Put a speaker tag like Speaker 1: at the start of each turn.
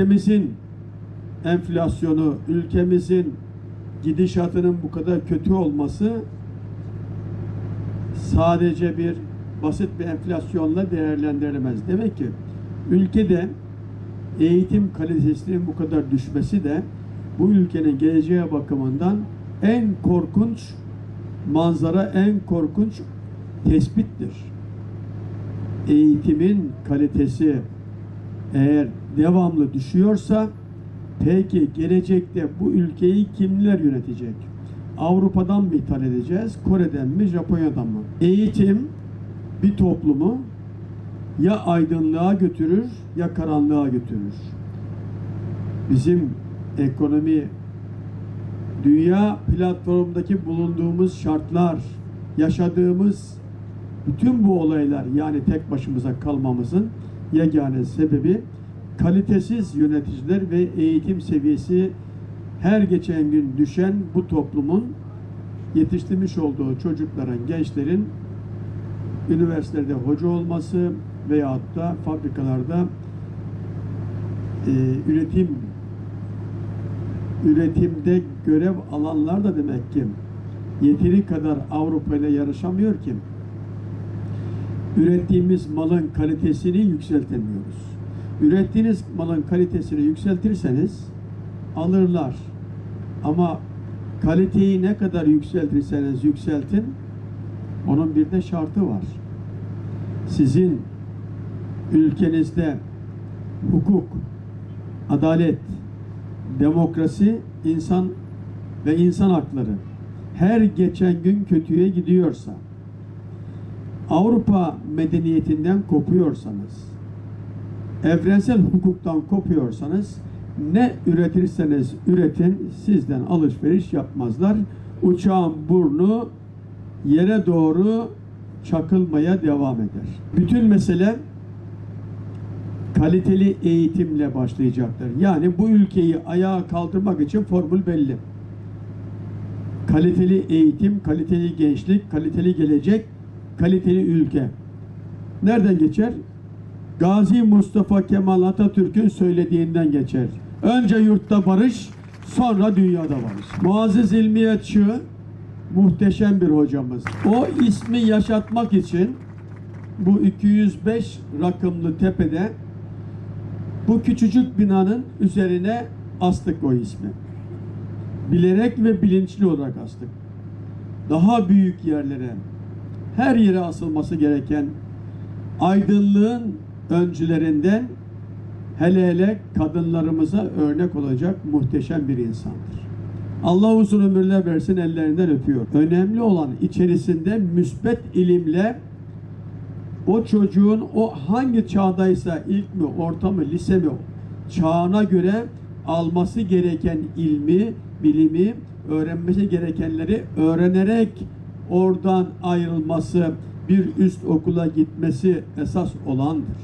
Speaker 1: ülkemizin enflasyonu, ülkemizin gidişatının bu kadar kötü olması sadece bir basit bir enflasyonla değerlendirilemez. Demek ki ülkede eğitim kalitesinin bu kadar düşmesi de bu ülkenin geleceğe bakımından en korkunç manzara, en korkunç tespittir. Eğitimin kalitesi eğer devamlı düşüyorsa peki gelecekte bu ülkeyi kimler yönetecek? Avrupa'dan mı ithal edeceğiz? Kore'den mi? Japonya'dan mı? Eğitim bir toplumu ya aydınlığa götürür ya karanlığa götürür. Bizim ekonomi dünya platformundaki bulunduğumuz şartlar, yaşadığımız bütün bu olaylar yani tek başımıza kalmamızın yegane sebebi kalitesiz yöneticiler ve eğitim seviyesi her geçen gün düşen bu toplumun yetiştirmiş olduğu çocukların, gençlerin üniversitelerde hoca olması veyahut da fabrikalarda e, üretim üretimde görev alanlar da demek ki yeteri kadar Avrupa ile yarışamıyor ki ürettiğimiz malın kalitesini yükseltemiyoruz. Ürettiğiniz malın kalitesini yükseltirseniz alırlar. Ama kaliteyi ne kadar yükseltirseniz yükseltin onun bir de şartı var. Sizin ülkenizde hukuk, adalet, demokrasi, insan ve insan hakları her geçen gün kötüye gidiyorsa, Avrupa medeniyetinden kopuyorsanız, evrensel hukuktan kopuyorsanız, ne üretirseniz üretin sizden alışveriş yapmazlar. Uçağın burnu yere doğru çakılmaya devam eder. Bütün mesele kaliteli eğitimle başlayacaktır. Yani bu ülkeyi ayağa kaldırmak için formül belli. Kaliteli eğitim, kaliteli gençlik, kaliteli gelecek, kaliteli ülke. Nereden geçer? Gazi Mustafa Kemal Atatürk'ün söylediğinden geçer. Önce yurtta barış, sonra dünyada barış. Muazzez İlmiye muhteşem bir hocamız. O ismi yaşatmak için bu 205 rakımlı tepede bu küçücük binanın üzerine astık o ismi. Bilerek ve bilinçli olarak astık. Daha büyük yerlere, her yere asılması gereken aydınlığın öncülerinden hele hele kadınlarımıza örnek olacak muhteşem bir insandır. Allah uzun ömürler versin ellerinden öpüyor. Önemli olan içerisinde müsbet ilimle o çocuğun o hangi çağdaysa ilk mi, orta mı, lise mi çağına göre alması gereken ilmi, bilimi, öğrenmesi gerekenleri öğrenerek oradan ayrılması, bir üst okula gitmesi esas olandır.